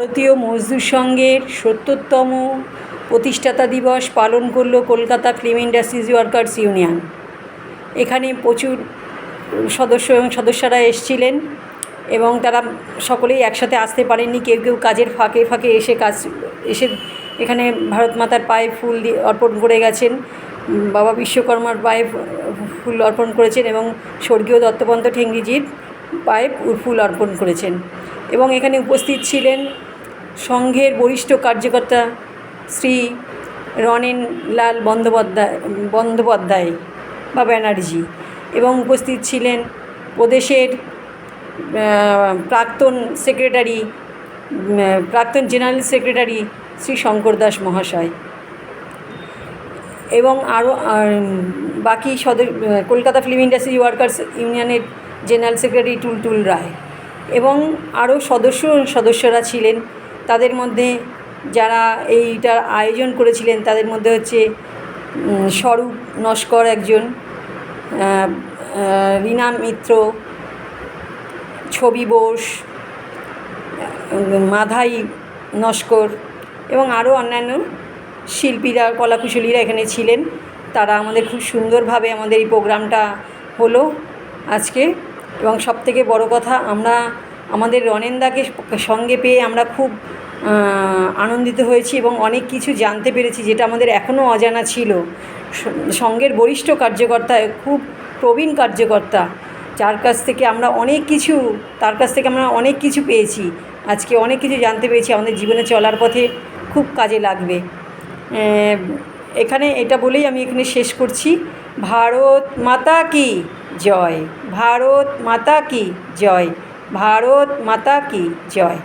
ভারতীয় মজদুর সংঘের সত্তরতম প্রতিষ্ঠাতা দিবস পালন করল Kolkata film industries workers union. এখানে প্রচুর সদস্য এবং সদস্যরা এসেছিলেন এবং তারা সকলেই একসাথে আসতে পারেননি, কেউ কেউ কাজের ফাঁকে ফাঁকে এসে কাজ, এসে এখানে ভারত মাতার পায়ে ফুল দিয়ে অর্পণ করে গেছেন। বাবা বিশ্বকর্মার পায়ে ফুল অর্পণ করেছেন এবং স্বর্গীয় দত্তপন্ত ঠেঙ্গিজির পায়ে ফুল অর্পণ করেছেন। এবং এখানে উপস্থিত ছিলেন সংঘের বরিষ্ঠ কার্যকর্তা শ্রী রনেন লাল বন্দ্যোপাধ্যায় বন্দ্যোপাধ্যায় বা ব্যানার্জি এবং উপস্থিত ছিলেন প্রদেশের প্রাক্তন সেক্রেটারি প্রাক্তন জেনারেল সেক্রেটারি শ্রী শঙ্কর দাস মহাশয় এবং আরও বাকি সদ কলকাতা ফিল্ম ইন্ডাস্ট্রি ওয়ার্কার্স ইউনিয়নের জেনারেল সেক্রেটারি টুলটুল রায় এবং আরও সদস্য সদস্যরা ছিলেন তাদের মধ্যে যারা এইটার আয়োজন করেছিলেন, তাদের মধ্যে হচ্ছে স্বরূপ নস্কর একজন রীনা মিত্র, ছবি বোস, মাধাই নস্কর এবং আরও অন্যান্য শিল্পীরা, কলাকুশলীরা এখানে ছিলেন। তারা আমাদের খুব সুন্দরভাবে আমাদের এই প্রোগ্রামটা হলো আজকে। এবং সবথেকে বড় কথা, আমরা আমাদের রনেনদাকে সঙ্গে পেয়ে আমরা খুব আনন্দিত হয়েছি এবং অনেক কিছু জানতে পেরেছি যেটা আমাদের এখনও অজানা ছিল। স- সঙ্ঘের বরিষ্ঠ কার্যকর্তা, খুব প্রবীণ কার্যকর্তা, যার কাছ থেকে আমরা অনেক কিছু, তার কাছ থেকে আমরা অনেক কিছু পেয়েছি। আজকে অনেক কিছু জানতে পেরেছি, আমাদের জীবনে চলার পথে খুব কাজে লাগবে। এখানে এটা বলেই আমি এখানে শেষ করছি। ভারত মাতা কি? জয়। ভারত মাতা কি? জয়। ভারত মাতা কি জয়?